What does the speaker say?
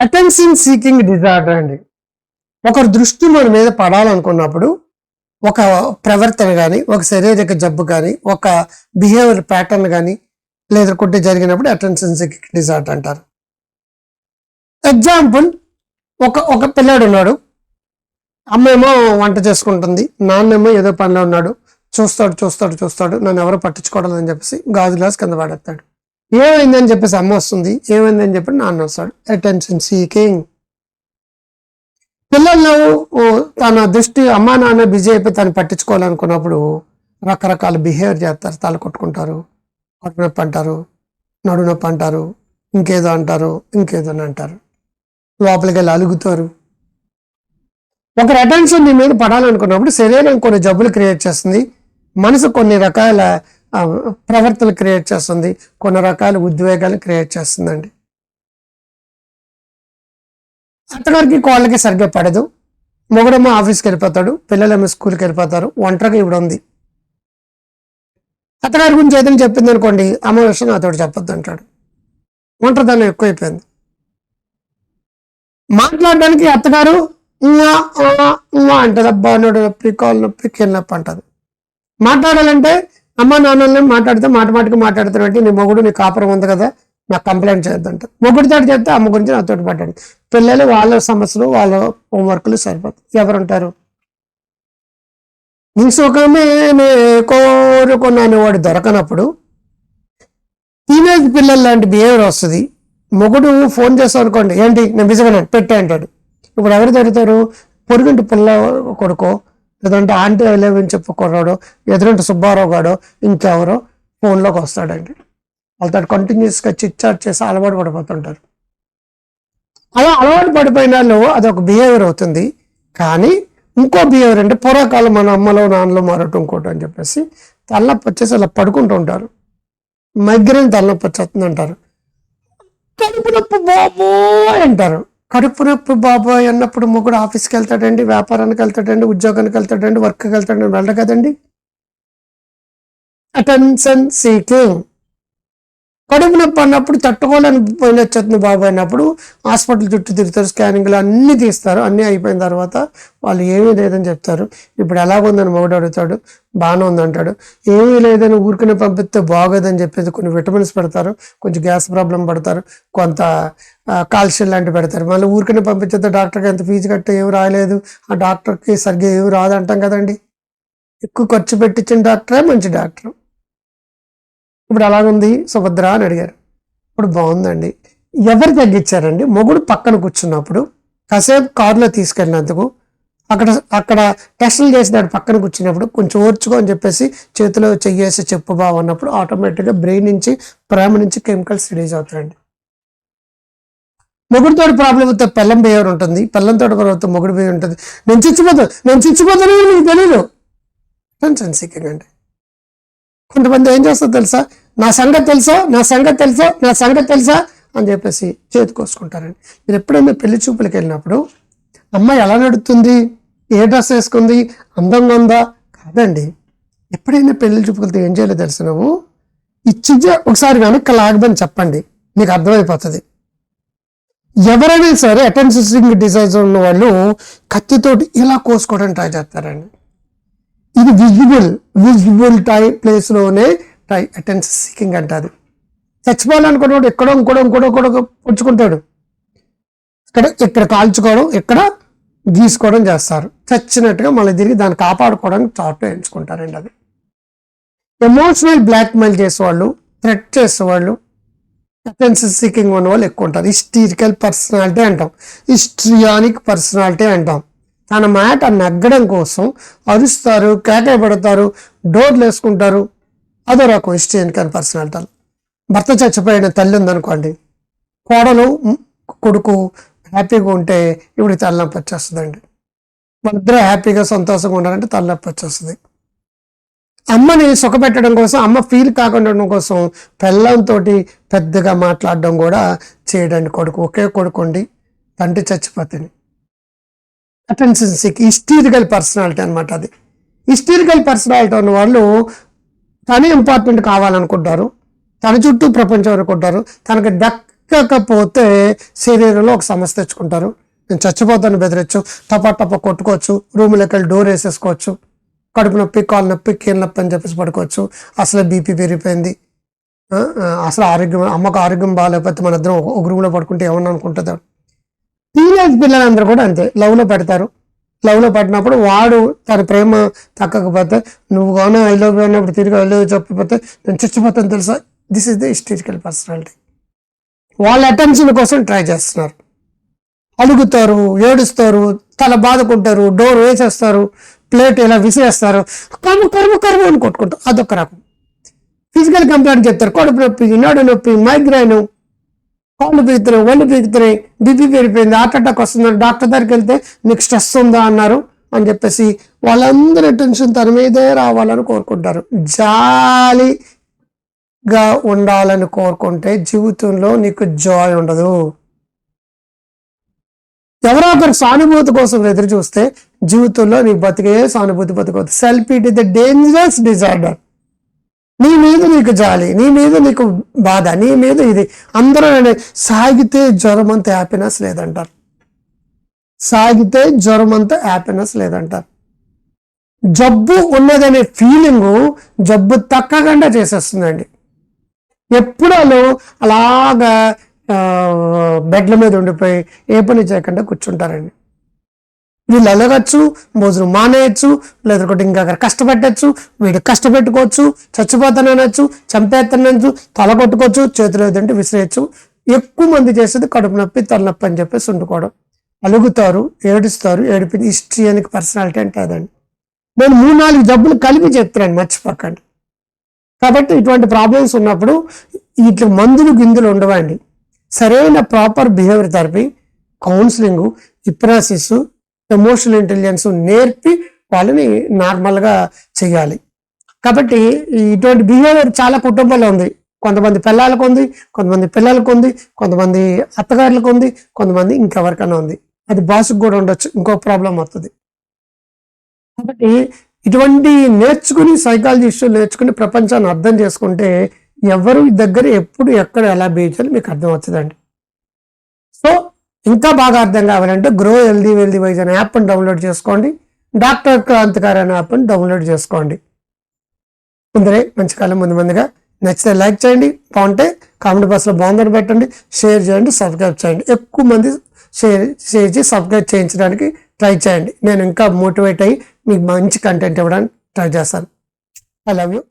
Attention seeking disorder అండి. ఒకరి దృష్టి మన మీద పడాలనుకున్నప్పుడు ఒక ప్రవర్తన కానీ ఒక శారీరక జబ్బు కానీ ఒక బిహేవియర్ ప్యాటర్న్ కానీ లేదనుకుంటే జరిగినప్పుడు అటెన్షన్ సీకింగ్ డిజార్డర్ అంటారు. ఎగ్జాంపుల్ ఒక ఒక పిల్లాడు ఉన్నాడు. అమ్మేమో వంట చేసుకుంటుంది. నాన్నేమో ఏదో పనిలో ఉన్నాడు. చూస్తాడు చూస్తాడు చూస్తాడు. నన్ను ఎవరు పట్టించుకోవడం అని చెప్పేసి గాజు గ్లాస్ కింద పడేస్తాడు. ఏమైందని చెప్పేసి అమ్మ వస్తుంది. ఏమైందని చెప్పి నాన్న వస్తాడు. అటెన్షన్ సీకింగ్ పిల్లలు ఓ, తన దృష్టి అమ్మా నాన్న బిజీ అయిపోయి తను పట్టించుకోవాలనుకున్నప్పుడు రకరకాల బిహేవియర్ చేస్తారు. తల కొట్టుకుంటారు. కడుపు నొప్పి అంటారు. నడు నొప్పి అంటారు. ఇంకేదో అంటారు. ఇంకేదో అని అంటారు. లోపలికి వెళ్ళి అలుగుతారు. ఒకరి అటెన్షన్ నీ మీద పడాలనుకున్నప్పుడు శరీరం కొన్ని జబ్బులు క్రియేట్ చేస్తుంది. మనసు కొన్ని రకాల ప్రవర్తన క్రియేట్ చేస్తుంది. కొన్ని రకాల ఉద్వేగాలు క్రియేట్ చేస్తుందండి. అత్తగారికి కోళ్ళకి సరిగ్గా పడదు. మొగుడమ్మ ఆఫీస్కి వెళ్ళిపోతాడు. పిల్లలేమో స్కూల్కి వెళ్ళిపోతారు. ఒంటరిగా ఇవిడ ఉంది. అత్తగారి గురించి ఏదైనా చెప్పింది అనుకోండి అమ్మ విషయం నాతో చెప్పొద్దు అంటాడు. ఒంటరిదనం ఎక్కువైపోయింది. మాట్లాడడానికి అత్తగారు అంటది అబ్బా నోడు నొప్పి కాళ్ళు నొప్పి కీళ్ళ అంటది మాట్లాడాలంటే అమ్మ నాన్నల్ని మాట్లాడితే మాట మాటకి మాట్లాడుతున్నట్టు నీ మొగుడు నీ కాపురం ఉంది కదా నాకు కంప్లైంట్ చేయొద్దంట మొగుడితో చెప్తే అమ్మ గురించి నాతోటి మాట్లాడు. పిల్లలు వాళ్ళ సమస్యలు వాళ్ళ హోంవర్క్లు సరిపోతాయి. ఎవరుంటారు? నీ సుఖమే నే కోరుకున్నాను వాడు దొరకనప్పుడు టీనేజ్ పిల్లలు లాంటి బిహేవియర్ వస్తుంది. మొగుడు ఫోన్ చేస్తాం అనుకోండి ఏంటి నేను బిజీగా పెట్టే అంటాడు. ఇప్పుడు ఎవరు దొరుకుతారు? పొరుగుంటి పిల్ల కొడుకో లేదంటే ఆంటీ అలేవని చెప్పి కుర్రాడో ఎదురంటే సుబ్బారావు గాడు ఇంకెవరో ఫోన్లోకి వస్తాడండి. వాళ్ళతో కంటిన్యూస్గా చిట్చాట్ చేసి అలవాటు పడిపోతుంటారు. అలా అలవాటు పడిపోయిన వాళ్ళు అదొక బిహేవియర్ అవుతుంది. కానీ ఇంకో బిహేవియర్ అంటే పూర్వకాలం మన అమ్మలో నాన్నలో మారటం ఇంకోటి అని చెప్పేసి తలనొప్పి వచ్చేసి అలా పడుకుంటూ ఉంటారు. మైగ్రేన్ తలనొప్పి వచ్చేస్తుంది అంటారు కడుపు నొప్పి బాబో అంటారు. కడుపు నొప్పి బాబాయ్ అన్నప్పుడు మొగుడు ఆఫీస్కి వెళ్తాడండి వ్యాపారానికి వెళ్తాడండి ఉద్యోగానికి వెళ్తాడండి వర్క్కి వెళ్తాడండి వెళ్ళడు కదండి. అటెన్షన్ సీకింగ్ కడుపు నొప్పి అన్నప్పుడు తట్టుకోలేని పోయిన వచ్చేస్తుంది బాబు అయినప్పుడు హాస్పిటల్ చుట్టూ తిరుగుతారు స్కానింగ్లు అన్నీ తీస్తారు. అన్నీ అయిపోయిన తర్వాత వాళ్ళు ఏమీ లేదని చెప్తారు. ఇప్పుడు ఎలాగుందని మొగుడు అడుగుతాడు బాగానే ఉందంటాడు. ఏమీ లేదని ఊరికనే పంపిస్తే బాగోదని చెప్పేసి కొన్ని విటమిన్స్ పెడతారు కొంచెం గ్యాస్ ప్రాబ్లం పడతారు కొంత కాల్షియం లాంటివి పెడతారు. మళ్ళీ ఊరికనే పంపించేస్తే డాక్టర్కి ఎంత ఫీజు కట్టే ఏమి రాలేదు ఆ డాక్టర్కి సరిగ్గా ఏమి రాదు అంటాం కదండి. ఎక్కువ ఖర్చు పెట్టించిన డాక్టరే మంచి డాక్టర్. ఇప్పుడు అలాగుంది? సుభద్ర అని అడిగారు. ఇప్పుడు బాగుందండి. ఎవరు తగ్గించారండి? మొగుడు పక్కన కూర్చున్నప్పుడు కాసేపు కారులో తీసుకెళ్ళినందుకు అక్కడ అక్కడ టెస్టులు చేసినాడు పక్కన కూర్చున్నప్పుడు కొంచెం ఓర్చుకో అని చెప్పేసి చేతిలో చెయ్యేసి చెప్పు బావ అన్నప్పుడు ఆటోమేటిక్గా బ్రెయిన్ నుంచి ప్రేమ నుంచి కెమికల్స్ రిలీజ్ అవుతాయండి. మొగుడితో ప్రాబ్లం వస్తే పెళ్ళం బిహేవియర్ ఉంటుంది. పెళ్ళంతో వస్తే మొగుడు బిహేవియర్ ఉంటుంది. నేను చిచ్చిపోతాను నేను చిచ్చిపోతాను నీకు తెలియదు టెన్షన్ సీకింగ్ అండి. కొంతమంది ఏం చేస్తారు తెలుసా? నా సంగతి తెలుసా? నా సంగతి తెలుసా? నా సంగతి తెలుసా? అని చెప్పేసి చేతి కోసుకుంటారండి. మీరు ఎప్పుడైనా పెళ్ళి చూపులకు వెళ్ళినప్పుడు అమ్మాయి ఎలా నడుస్తుంది ఏ డ్రెస్ వేసుకుంది? అందంగా ఉందా? కాదండి. ఎప్పుడైనా పెళ్ళి చూపులతో ఏం చేయాలో తెలుసు నువ్వు? ఇచ్చి ఒకసారి వెనక్కి లాగమని చెప్పండి. మీకు అర్థమైపోతుంది. ఎవరైనా సరే అటెన్షన్ డిసైజ్ ఉన్న వాళ్ళు కత్తితోటి ఇలా కోసుకోవడానికి ట్రై చేస్తారండి. ఇది విజిబుల్ విజిబుల్ టై ప్లేస్లోనే టై అటెన్స్ సీకింగ్ అంటారు. చచ్చిపోవాలనుకున్నవాడు ఎక్కడో ఇంకోడో ఇంకోడో కూడా పుచ్చుకుంటాడు ఇక్కడ ఇక్కడ కాల్చుకోవడం ఇక్కడ గీసుకోవడం చేస్తారు. చచ్చినట్టుగా మళ్ళీ తిరిగి దాన్ని కాపాడుకోవడానికి చాటు ఎంచుకుంటారండి అది. ఎమోషనల్ బ్లాక్మెయిల్ చేసేవాళ్ళు థ్రెట్ చేసేవాళ్ళు అటెన్షన్ సీకింగ్ ఉన్న వాళ్ళు ఎక్కువ ఉంటారు. హిస్టీరికల్ పర్సనాలిటీ అంటాం. హిస్ట్రియానిక్ పర్సనాలిటీ అంటాం. తన మాట నగ్గడం కోసం అరుస్తారు కేకే డోర్లు వేసుకుంటారు. అదో రకం హిస్టరియన్ పర్సనాలిటీ భర్త చచ్చిపోయిన తల్లి ఉందనుకోండి. కోడలు కొడుకు హ్యాపీగా ఉంటే ఇప్పుడు తలనొప్పి వచ్చేస్తుందండి. వాళ్ళిద్దరూ హ్యాపీగా సంతోషంగా ఉండాలంటే తలనొప్పి వచ్చేస్తుంది. అమ్మని సుఖపెట్టడం కోసం అమ్మ ఫీల్ కాకుండా ఉండడం కోసం పిల్లలతో పెద్దగా మాట్లాడడం కూడా చేయడండి కొడుకు. ఒకే కొడుకు ఉండి తండ్రి చచ్చిపోతుంది అటెన్షన్ సిక్ హిస్టీరికల్ పర్సనాలిటీ అనమాట అది. హిస్టీరికల్ పర్సనాలిటీ ఉన్న వాళ్ళు తను ఇంపార్టెంట్ కావాలనుకుంటారు. తన చుట్టూ ప్రపంచం అనుకుంటారు. తనకు దక్కకపోతే శరీరంలో ఒక సమస్య తెచ్చుకుంటారు. నేను చచ్చిపోతాను బెదిరించు టపా టప కొట్టుకోవచ్చు రూమ్లోకి వెళ్ళి డోర్ వేసేసుకోవచ్చు కడుపు నొప్పి కాలు నొప్పి కీళ్ళ నొప్పి అని చెప్పేసి పడుకోవచ్చు. అసలు బీపీ పెరిగిపోయింది. అసలు ఆరోగ్యం అమ్మకు ఆరోగ్యం బాగాలేకపోతే మన ఇద్దరం ఒక- ఒక రూమ్లో పడుకుంటే ఏమన్నా అనుకుంటుందా? టీనేజ్ పిల్లలందరూ కూడా అంతే. లవ్లో పెడతారు. లవ్లో పడినప్పుడు వాడు తన ప్రేమ తగ్గకపోతే నువ్వు కానీ ఐ లవ్ అన్నప్పుడు తిరిగి ఐ లవ్ చెప్పకపోతే నేను చచ్చిపోతాను తెలుసా? This is the historical personality వాళ్ళ అటెన్షన్ కోసం ట్రై చేస్తున్నారు. అలుగుతారు ఏడుస్తారు తల బాదుకుంటారు డోర్ వేసేస్తారు ప్లేట్ ఇలా విసిరేస్తారు. కరువు కరువు కరువు అని కొట్టుకుంటారు. అదొక రకం. ఫిజికల్ కంప్లైంట్ చెప్తారు కడుపు నొప్పి నడు నొప్పి మైగ్రైన్ కాళ్ళు పెరుగుతున్నాయి ఒళ్ళు పెరుగుతున్నాయి బీపీ పెరిగిపోయింది హార్ట్ అటాక్ వస్తుందని డాక్టర్ దగ్గరికి వెళ్తే నీకు స్ట్రెస్ ఉందా? అన్నారు అని చెప్పేసి వాళ్ళందరి టెన్షన్ తన మీదే రావాలని కోరుకుంటారు. జాలిగా ఉండాలని కోరుకుంటే జీవితంలో నీకు జాయ్ ఉండదు. ఎవరో ఒకరు సానుభూతి కోసం ఎదురు చూస్తే జీవితంలో నీ బతికే సానుభూతి బతుకోదు self it is the dangerous disorder. నీ మీద నీకు జాలి నీ మీద నీకు బాధ నీ మీద ఇది. అందరూ నన్ను సాగితే జ్వరం అంత హ్యాపీనెస్ లేదంటారు. సాగితే జ్వరం అంత హ్యాపీనెస్ లేదంటారు. జబ్బు ఉన్నదనే ఫీలింగ్ జబ్బు తక్కకుండా చేసేస్తుందండి. ఎప్పుడు వాళ్ళు అలాగా బెడ్ల మీద ఉండిపోయి ఏ పని చేయకుండా కూర్చుంటారండి. వీళ్ళు అలగచ్చు భోజనం మానేయచ్చు లేదంటే ఇంకా కష్టపెట్టచ్చు వీడు కష్టపెట్టుకోవచ్చు చచ్చిపోతాననొచ్చు చంపేస్తానొచ్చు తల కొట్టుకోవచ్చు చేతులు ఏదంటే విసిరేయచ్చు. ఎక్కువ మంది చేసేది కడుపు నొప్పి తలనొప్పి అని చెప్పేసి వండుకోవడం. అలుగుతారు ఏడుస్తారు ఏడిపి అని పర్సనాలిటీ అంటే అదండి. నేను మూడు నాలుగు జబ్బులు కలిపి చెప్తున్నాను మర్చిపోకండి. కాబట్టి ఇటువంటి ప్రాబ్లమ్స్ ఉన్నప్పుడు ఇట్లా మందులు గిందులు ఉండవండి. సరైన proper behaviour therapy counselling hypnosis emotional intelligence నేర్పి వాళ్ళని నార్మల్గా చేయాలి కాబట్టి ఇటువంటి బిహేవియర్ చాలా కుటుంబాల్లో ఉంది. కొంతమంది పిల్లలకు ఉంది కొంతమంది పిల్లలకు ఉంది కొంతమంది అత్తగారులకు ఉంది కొంతమంది ఇంకెవరికైనా ఉంది. అది బాసుకు కూడా ఉండొచ్చు ఇంకో ప్రాబ్లం వస్తుంది కాబట్టి ఇటువంటి నేర్చుకుని సైకాలజీ ఇష్యూ నేర్చుకుని ప్రపంచాన్ని అర్థం చేసుకుంటే ఎవరు దగ్గర ఎప్పుడు ఎక్కడ ఎలా బీచాలి మీకు అర్థం అవుతుందండి ఇంకా బాగా అర్థం కావాలంటే గ్రో హెల్దీ వెల్దీ వైజ్ అనే యాప్ని డౌన్లోడ్ చేసుకోండి. డాక్టర్ క్రాంతికారి అనే యాప్ని డౌన్లోడ్ చేసుకోండి. ముందరే మంచి కాలం ముందు ముందుగా నచ్చితే లైక్ చేయండి బాగుంటే కామెంట్ బాక్స్లో బాగుందని పెట్టండి షేర్ చేయండి సబ్స్క్రైబ్ చేయండి. ఎక్కువ మంది షేర్ షేర్ చేసి సబ్స్క్రైబ్ చేయించడానికి ట్రై చేయండి. నేను ఇంకా మోటివేట్ అయ్యి మీకు మంచి కంటెంట్ ఇవ్వడానికి ట్రై చేస్తాను. I love you